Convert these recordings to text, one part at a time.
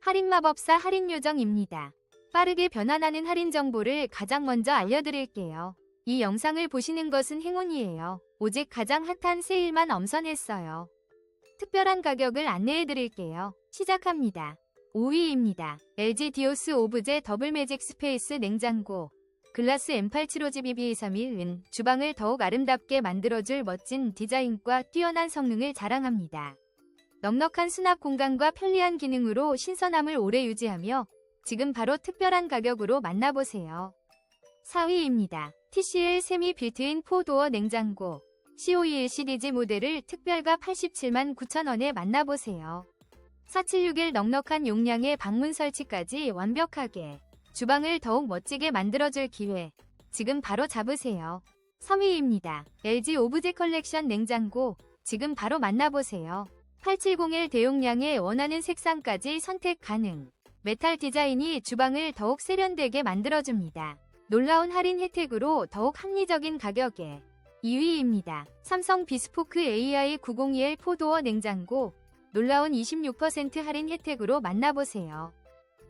할인마법사 할인요정입니다. 빠르게 변환하는 할인 정보를 가장 먼저 알려드릴게요. 이 영상을 보시는 것은 행운이에요. 오직 가장 핫한 세일만 엄선했어요. 특별한 가격을 안내해드릴게요. 시작합니다. 5위입니다. LG 디오스 오브제 더블 매직 스페이스 냉장고. 글라스 M875GB231은 주방을 더욱 아름답게 만들어줄 멋진 디자인과 뛰어난 성능을 자랑합니다. 넉넉한 수납 공간과 편리한 기능으로 신선함을 오래 유지하며 지금 바로 특별한 가격으로 만나보세요. 4위입니다. TCL 세미 빌트인 4도어 냉장고. COE1 시리즈 모델을 특별가 87만 9천원에 만나보세요. 476일 넉넉한 용량의 방문 설치까지 완벽하게 주방을 더욱 멋지게 만들어줄 기회. 지금 바로 잡으세요. 3위입니다. LG 오브제 컬렉션 냉장고. 지금 바로 만나보세요. 870L 대용량의 원하는 색상까지 선택 가능. 메탈 디자인이 주방을 더욱 세련되게 만들어줍니다. 놀라운 할인 혜택으로 더욱 합리적인 가격에 2위입니다. 삼성 비스포크 AI 902L 포도어 냉장고 놀라운 26% 할인 혜택으로 만나보세요.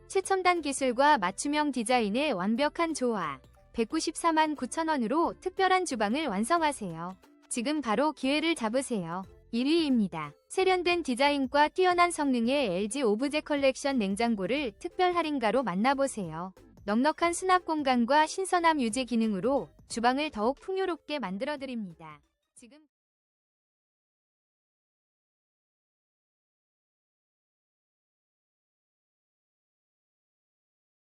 최첨단 기술과 맞춤형 디자인의 완벽한 조화 194만 9천원으로 특별한 주방을 완성하세요. 지금 바로 기회를 잡으세요. 1위입니다. 세련된 디자인과 뛰어난 성능의 LG 오브제 컬렉션 냉장고를 특별 할인가로 만나보세요. 넉넉한 수납 공간과 신선함 유지 기능으로 주방을 더욱 풍요롭게 만들어드립니다. 지금